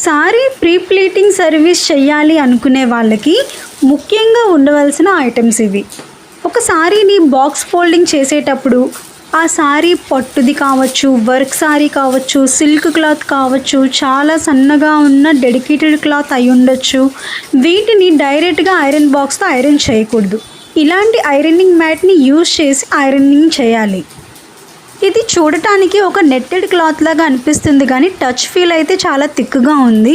Sorry pre pleating service చేయాలి అనుకునే వాళ్ళకి ముఖ్యంగా ఉండవలసిన ఐటమ్స్ ఇవి. ఒక సారీని బాక్స్ ఫోల్డింగ్ చేసేటప్పుడు ఆ సారీ పట్టుది కావచ్చు వర్క్ సారీ కావచ్చు సిల్క్ క్లాత్ కావచ్చు చాలా సన్నగా ఉన్న డెడికేటెడ్ క్లాత్ అయి ఉండొచ్చు. వీటిని డైరెక్ట్గా ఐరన్ బాక్స్తో ఐరన్ చేయకూడదు. ఇలాంటి ఐరనింగ్ మ్యాట్ని యూజ్ చేసి ఐరనింగ్ చేయాలి. ఇది చూడటానికి ఒక నెట్టెడ్ క్లాత్ లాగా అనిపిస్తుంది కానీ టచ్ ఫీల్ అయితే చాలా థిక్గా ఉంది.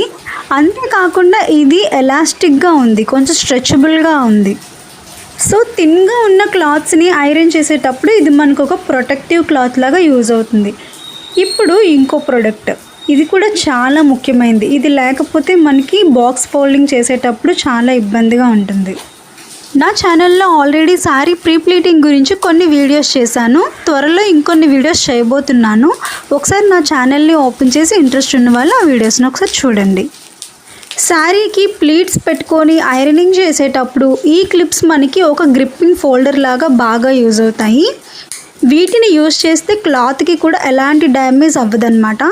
అంతేకాకుండా ఇది ఎలాస్టిక్గా ఉంది కొంచెం స్ట్రెచబుల్గా ఉంది. సో థిన్గా ఉన్న క్లాత్స్ని ఐరన్ చేసేటప్పుడు ఇది మనకు ఒక ప్రొటెక్టివ్ క్లాత్ లాగా యూజ్ అవుతుంది. ఇప్పుడు ఇంకో ప్రోడక్ట్. ఇది కూడా చాలా ముఖ్యమైనది. ఇది లేకపోతే మనకి బాక్స్ ఫోల్డింగ్ చేసేటప్పుడు చాలా ఇబ్బందిగా ఉంటుంది. నా ఛానల్లో ఆల్రెడీ శారీ ప్రీ ప్లీటింగ్ గురించి కొన్ని వీడియోస్ చేశాను. త్వరలో ఇంకొన్ని వీడియోస్ చేయబోతున్నాను. ఒకసారి నా ఛానల్ని ఓపెన్ చేసి ఇంట్రెస్ట్ ఉన్న వాళ్ళు ఆ వీడియోస్ని ఒకసారి చూడండి. శారీకి ప్లీట్స్ పెట్టుకొని ఐరనింగ్ చేసేటప్పుడు ఈ క్లిప్స్ మనకి ఒక గ్రిప్పింగ్ ఫోల్డర్ లాగా బాగా యూజ్ అవుతాయి. వీటిని యూజ్ చేస్తే క్లాత్కి కూడా ఎలాంటి డ్యామేజ్ అవ్వదన్నమాట.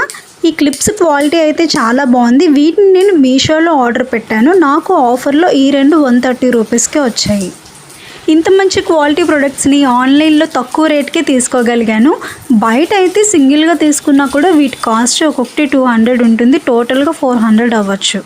ఈ క్లిప్స్ క్వాలిటీ అయితే చాలా బాగుంది. వీటిని నేను మీషోలో ఆర్డర్ పెట్టాను. నాకు ఆఫర్లో ఈ రెండు వన్ థర్టీ రూపీస్కే వచ్చాయి. ఇంత మంచి క్వాలిటీ ప్రొడక్ట్స్ని ఆన్లైన్లో తక్కువ రేట్కే తీసుకోగలిగాను. బయట అయితే సింగిల్గా తీసుకున్నా కూడా వీటి కాస్ట్ ఒక్కొక్కటి టూ హండ్రెడ్ ఉంటుంది. టోటల్గా ఫోర్ హండ్రెడ్ అవ్వచ్చు.